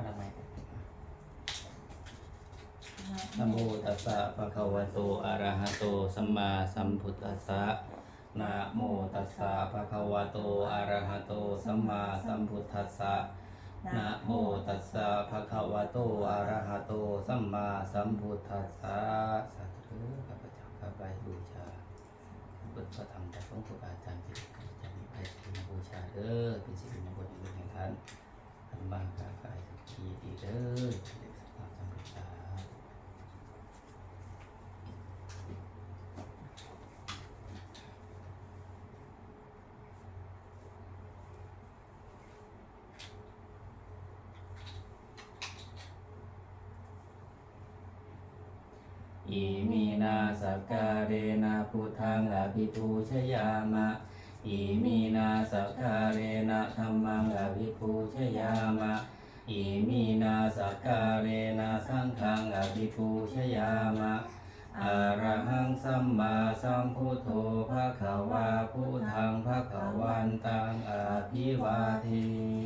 อะไรไมนะโมตัสสะภะคะวะโต อะระหะโต สัมมาสัมพุทธัสสะนะโมตัสสะภะคะวะโต อะระหะโต สัมมาสัมพุทธัสสะนะโมตัสสะภะคะวะโต อะระหะโต สัมมาสัมพุทธัสสะสาธุข้าพเจ้าข้าพเจ้าบูชาพุทธธรรมประสงค์ครูบาอาจารย์ที่ได้กระทำให้เป็นบูชาเด้อเป็นสิริมงคลในเรื่องแห่งท่าน บางกากายสุขีดีเด้อเด็กสตาสัมพุทธาอิมินาสกการเรนะพุทธังอภิปูชยามะ อิมินาสกการเรนะธรรมังอภิปูชยามะอิมินาสกการเรนะสังฆังอภิปูชยามะอะระหังสัมมาสัมพุทโธภะคะวาพุทธังภะคะวันตังอภิวาเท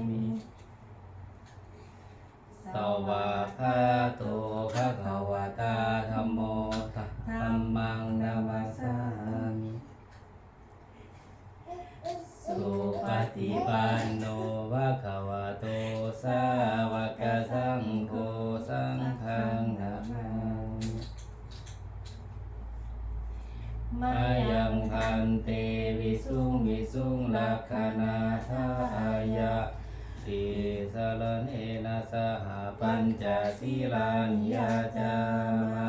มิสวากขาโตภะคะ เตวิสุงวิสุงลักขณาทายะสีสารเนนะสหปัญจศีลานิยาจามะ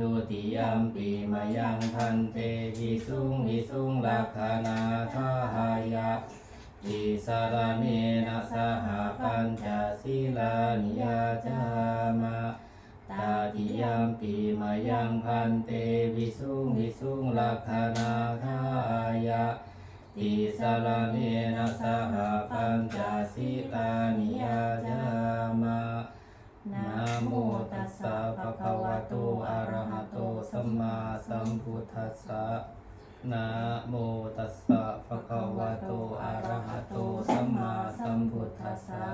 ทุติยมปีมายังพันเตวิสุงวิสุงลักขณาทายะติสารเนนะสหปัญจศีลานิยาจามะ ตาติยมปีมายังพันเตวิสุงวิสุงลักขณาทายะติสลาเนนะสหปัญจศีลานิยาจามะนะโมตัสสะภะคะวะโตอะระหะโตสัมมาสัมพุทธัสสะนะโมตัสสะภะคะวะโตอะระหะโตสัมมาสัมพุทธัสสะ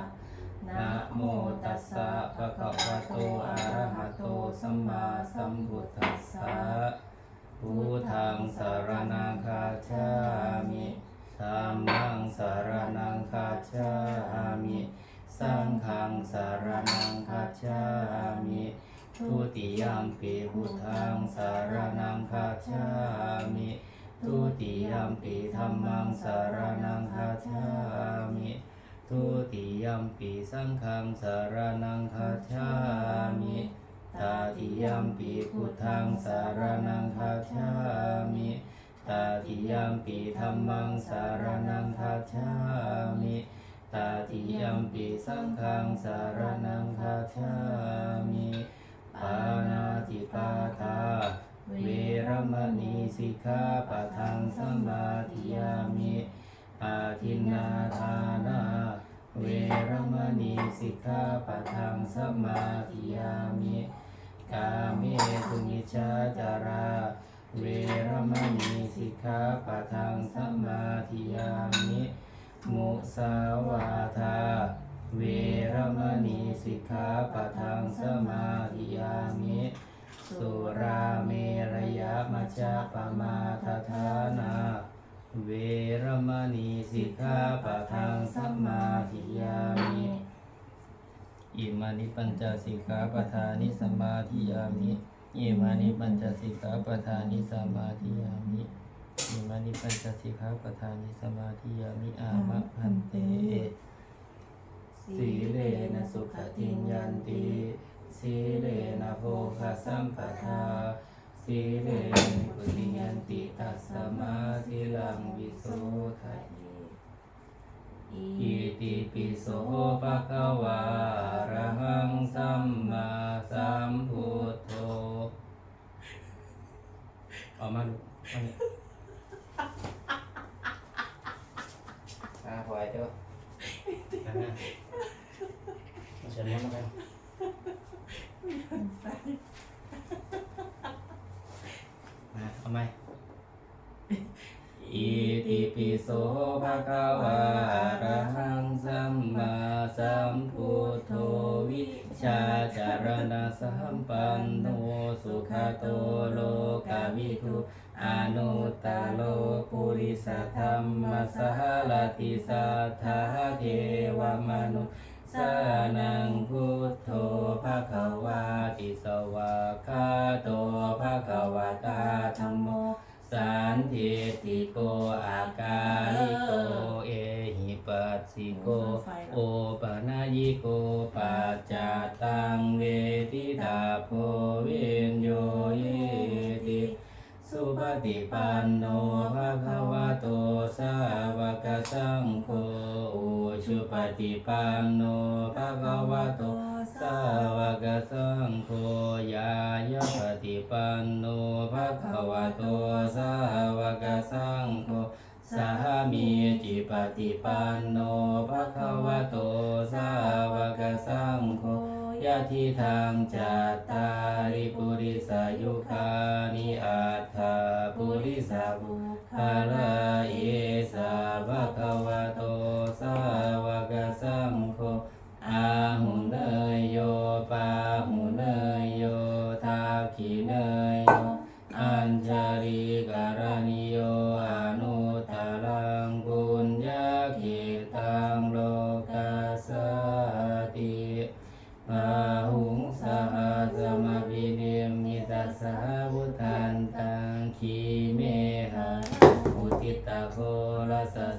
ติยมปีธรรมังสารนังคัจฉามิทุติยมปีสังฆังสารนังคัจฉามิตาติยมปีพุทธังสารนังคัจฉามิตาติยมปีธรรมังสารนังคัจฉามิตาติยัมปิสังฆังสารนังคาชามิปานาติปาทา เวรมณีสิกขาปะทังสมาธิยามิอาทินาทานาเวรมณีสิกขาปะทังสมาธิยามิกาเมสุมิชาจารา เวรมณีสิกขาปะทังสมาธิยามิมุสาวาทา เวรมณีสิกขาปะทังสมาธิยามิ สุราเมรยะมัจจาปมาทฐานา เวรมณีสิกขาปะทังสมาธิยามิอิมานิปัญจสิกขาปทานิสมมาธิยามิอิมานิปัญจสิกขาปทานิสมมาธิยามิอิมานิปัญจสิกขาปทานิสมมาธิยามิอามะพันเตสีเลนะสุขติงยันติ สีเลนะโภคสัมปทาสีเลนะปุติยันติตัสสมาสีลังวิโสทะเยอิติปิโสภะคะวาระหังสัมมาสัมพุทโธเอามาดูอานี่อ่าพอไอ้เจ้าอ่ามาเชิญน้ำมากัน มาเอาไหมอิติปิโสภะคะวะอะระหังสัมมาสัมพุทโธวิชาจารณะสัมปันโนสุขโตโลกาวิทุอนุตตโลปุริสธรรมสหลติสัทธาเทวมนุ สานังพุทโธภะคะวาติสวาคาโตภะคะวะตาธัมโมสันทิติโกอากาลิโกเอหิปัสสิโกโอปะนายิโกปัจจตังเวทิตาโพวินโยเยติสุปฏิปันโนภะคะวะโตสาวกสัง ฏิปันโนภะคะวะโตสาวกสังโฆยายะปฏิปันโนภะคะวะโตสาวกสังโฆสามีจิปฏิปันโนภะคะวะโตสาวกสังโฆยะทิทางจัตตาริปุริสายุคานิอัตถาปุริสาบุคาลาเอสาวะคะวะโต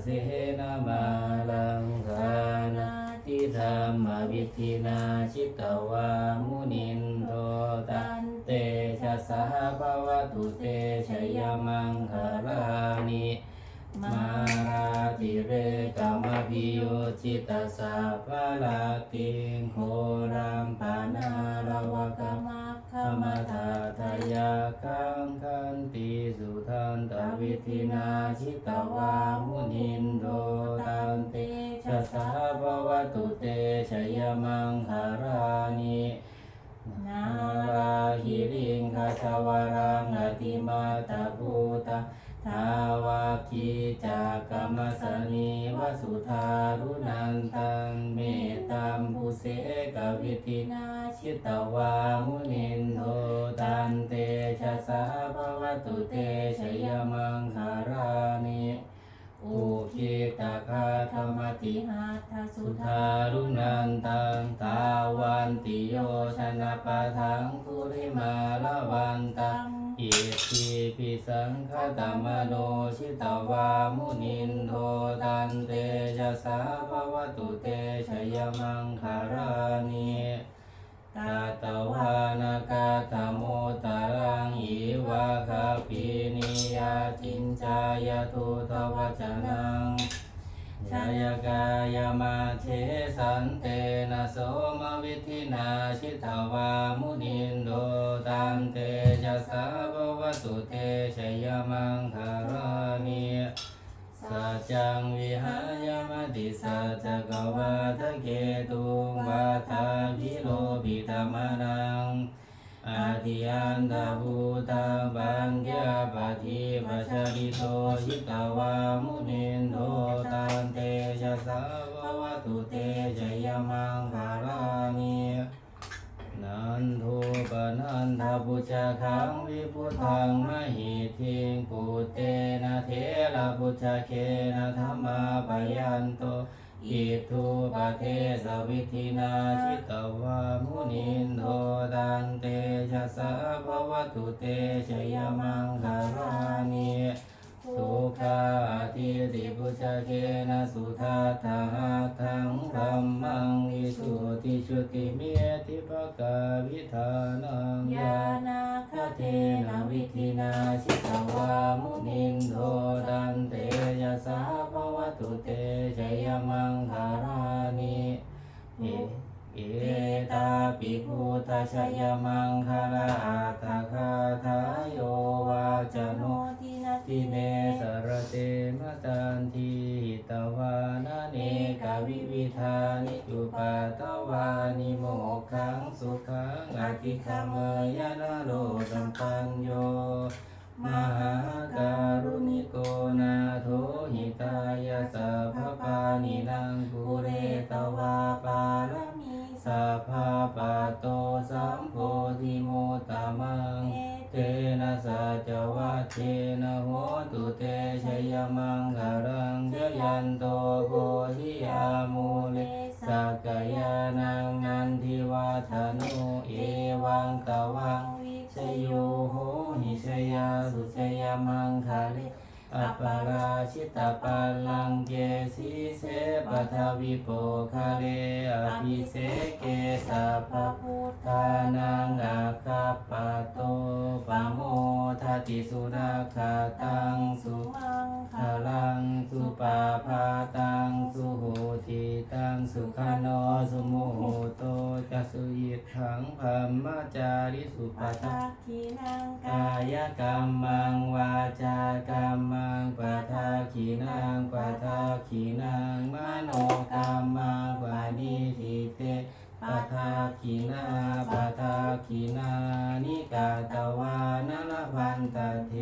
เสนามาลังคานาทิธรรมวิธินาชิตวามุนินโทตันเตชะสหภวตุเตชยมังคารานิมาราติเรกามพิโยจิตาสาภาลาติงโครัมปานา มาทาทายาคังคันติสุทันตวิธินาชิตวามุนินโดตันเตชะสาภวตุเตชยมังคารานินาราหิริงคาชาวรังอติมาตาภูตา ทาวาคีจากรรมสนีวสุธารุนันตังเมตตัมภูเสกวิตินาชิตวามุนินโทตันเตชะสาภวตุเตชยมังคา อุคิตาคาธรรมติหัตถสุสุธารุนันตังตาวันติโยชนะปะทังคุริมาละวันตังอิทิปิสังขตมโนชิตวามุนินโทตันเตชะสาภวตุเตชยมังคารานิกาตวานากาตโมตารังอีวะคาปินิยาจิน จายทุตวจนังชายกายมาเทสันเตนะโสมวิธินาชิตาวามุนินโดตันเตจะสาบวตุเตชยมังคารานิสัจังวิหายมติสัจกวาทะเกตุวาทาพิโลภิธรรมนัง อาทิยันตาภูตาบัญญาปฏิปัชริโตชิตาวามุนินโทตันเตชะสาววตุเตชยมังคารานินันทุปนันทปุจขังวิพุทังมหิทิงปุเตนะเทระปุจเคนะธรรมาปยันโต อิทุปะเทสวิธินาชิตวามุนินโทดันเตชะสะภวตุเตชยมังคารานิ สุขาทิติปุชเคนะสุทัตถะทังธรรมังวิสุทธิชุติเมติภกาวิธานังยานาคเทนะวิธินาชิตวามุนินโทตันเตยะสาภวตุเตชยมังคารานิเอเอตาปิพุตชยมังคาราอาตคาทายโยวาจโน ทิเมสารเตมตันทีหิตวานาเนกาวิวิธานิจุปาตวานิโมขังสุขังอติคเมยานาโลสัมปันโยมหาการุณิโกนาโทหิตายาสัพพานินังกุเรตวาปารมีสัพพาปโตสัมโพธิโมตมังเทนะสัจวัตเทนะโห มังคารังชยันโตโพธิยามูเลสักยานังนันทิวาธนุเอวังตวังชโยโหหิชยาสุชยามังคาริ อัปาราชิตาปัลังเกสีเสปัทวิโปคาเลอภิเสเกสัพพุทธานังอาคาปะโตปโมทติสุราคาตังสุมังคพลังสุปาพาตังสุโหติตังสุขโนอสุโมโหโตจัสุยิทังพมมจาริสุปปัทาทขีนังกายกรรมังวาจากรรมังปะทาขีนังปะทาขีนังมโนกรรมังวานิทิเตปะทาขีนาปะทาขีนานิกาตวานนพันตเท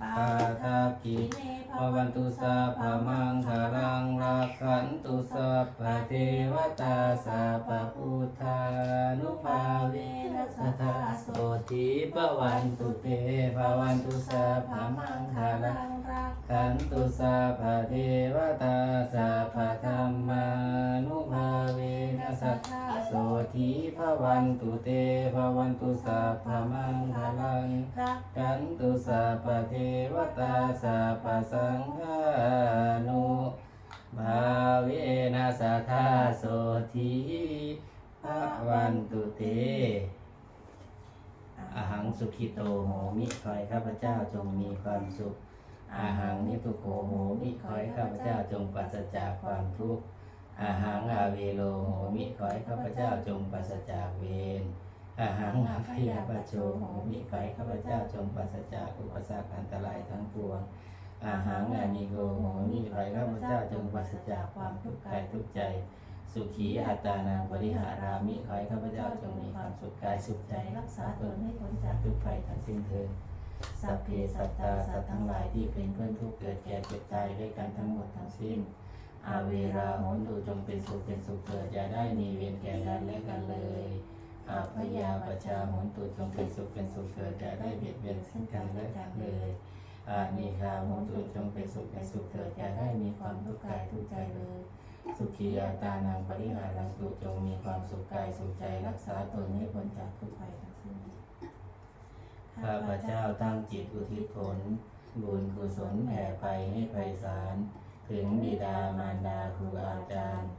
ปาปาทาขีเนภวันตุสัพพมังคารังรักขันตุสัพพเทวตาสัพพุทธานุภาเวนัสทธาโสติปวันตุเตภวันตุสัพพมังคารังรักขันตุสัพพเทวตาสัพธรรมานุภาเวนัสทธาโสติภวันตุเตภวันตุสัพพมังคารังรักกันตุสัพพเทวตาสัพพสังฆานุภาเวนัสทธาโสทีภะวันตุเตอาหังสุขิโตโหมิขอให้ข้าพเจ้าจงมีความสุข อาหังนิทุโกโหมิขอให้ข้าพเจ้าจงปราศจากความทุกข์ อาหังอาเวโลโหมิขอให้ข้าพเจ้าจงปราศจากเวร อาหังอาพยาปโจโหมิขอให้ข้าพเจ้าจงปราศจากอุปสรรคอันตรายทั้งปวง อาหังอานิโกโหมิขอให้ข้าพเจ้าจงปราศจากความทุกข์กายทุกใจสุขีอัตตานาบริหารามิขอให้ข้าพเจ้าจงมีความสุขกายสุขใจรักษาตนให้พ้นจากทุกภัยทั้งสิ้นเถิดสัพเพสัตตาสัตว์ทั้งหลายที่เป็นเพื่อนทุกเกิดแก่เจ็บตายด้วยกันทั้งหมดทั้งสิ้น อาเวราโหนตุจงเป็นสุขเป็นสุขเถิดอย่าได้มีเวรแก่กันและกันเลยอาพยาปชาโหนตุจงเป็นสุขเป็นสุขเถิดอย่าได้เบียดเบียนซึ่งกันและกันเลย อานิคาโหนตุจงเป็นสุขเป็นสุขเถิดอย่าได้มีความทุกข์กายทุกข์ใจเลย สุขียาตานังปริหารังตุจงมีความสุขกายสุขใจรักษาตนให้พ้นจากทุกภัยทั้งสิ้นข้าพเจ้าตั้งจิตอุทิศผล บุญกุศลแผ่ไปให้ไพศาลถึงบิดามารดาครูอาจารย์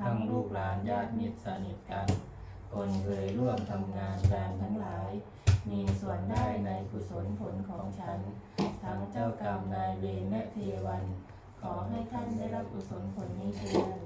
ทั้งลูกหลานญาติมิตรสนิทกัน คนเคยร่วมทำงานการทั้งหลาย มีส่วนได้ในกุศลผลของฉัน ทั้งเจ้ากรรมนายเวรและเทวัน ขอให้ท่านได้รับกุศลผลนี้เถิด